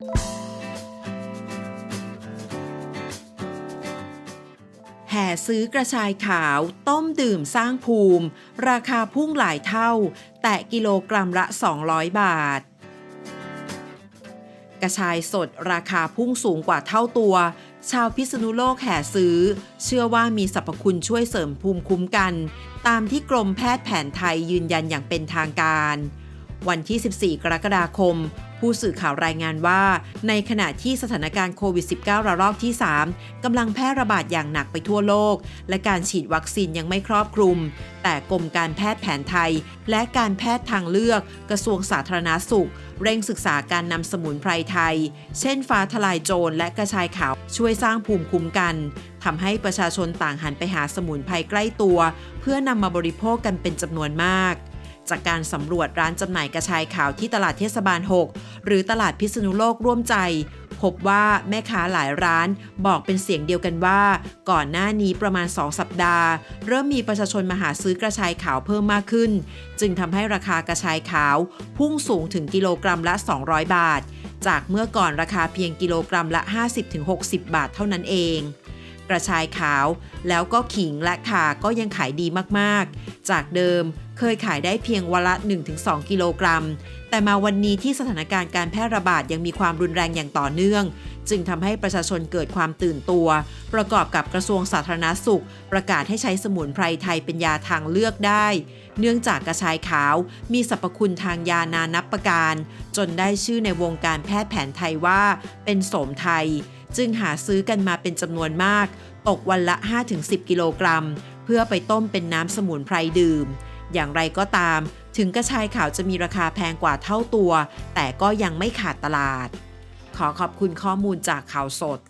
แห่ซื้อกระชายขาวต้มดื่มสร้างภูมิ ราคาพุ่งหลายเท่า แต่กิโลกรัมละ 200 บาท กระชายสดราคาพุ่งสูงกว่าเท่าตัว ชาวพิษณุโลกแห่ซื้อ เชื่อว่ามีสรรพคุณช่วยเสริมภูมิคุ้มกัน ตามที่กรมแพทย์แผนไทยยืนยันอย่างเป็นทางการ วันที่ 14 กรกฎาคม ผู้สื่อข่าวรายงานว่า ในขณะที่สถานการณ์โควิด -19 ระลอกที่ 3 กำลังแพร่ระบาดอย่างหนักไปทั่วโลก และการฉีดวัคซีนยังไม่ครอบคลุม แต่กรมการแพทย์แผนไทย และการแพทย์ทางเลือก กระทรวงสาธารณาสุข เร่งศึกษาการนำสมุนไพรไทย เช่นฟ้าทลายโจรและกระชายขาวช่วยสร้างภูมิคุ้มกันทำให้ประชาชนต่างหันไปหาสมุนไพรใกล้ตัว เพื่อนำมาบริโภคกันเป็นจำนวนมาก จากการสำรวจร้านจำหน่ายกระชายขาวที่ตลาดเทศบาล 6 หรือตลาดพิษณุโลกร่วมใจ พบว่าแม่ค้าหลายร้านบอกเป็นเสียงเดียวกันว่า ก่อนหน้านี้ประมาณ 2 สัปดาห์ เริ่มมีประชาชนมาหาซื้อกระชายขาวเพิ่มมากขึ้น จึงทำให้ราคากระชายขาว พุ่งสูงถึงกิโลกรัมละ 200 บาท จากเมื่อก่อนราคาเพียงกิโลกรัมละ 50-60 บาทเท่านั้นเอง กระชายขาว แล้วก็ขิงและข่าก็ยังขายดีมากๆ จากเดิมเคยขายได้เพียงวันละ 1-2 กิโลกรัม แต่มาวันนี้ที่สถานการณ์การแพร่ระบาดยังมีความรุนแรงอย่างต่อเนื่อง จึงทำให้ประชาชนเกิดความตื่นตัว ประกอบกับกระทรวงสาธารณาสุข ประกาศให้ใช้สมุนไพรไทยเป็นยาทางเลือกได้ เนื่องจากกระชายขาวมีสรรพคุณทางยานานับประการ จนได้ชื่อในวงการแพทย์แผนไทยว่า เป็นโสมไทย จึงหาซื้อกันมาเป็นจำนวนมาก ตกวันละ 5-10 กิโลกรัม เพื่อไปต้มเป็นน้ำสมุนไพรดื่ม อย่างไรก็ตาม ถึงกระชายขาวจะมีราคาแพงกว่าเท่าตัว แต่ก็ยังไม่ขาดตลาด ขอขอบคุณข้อมูลจากข่าวสด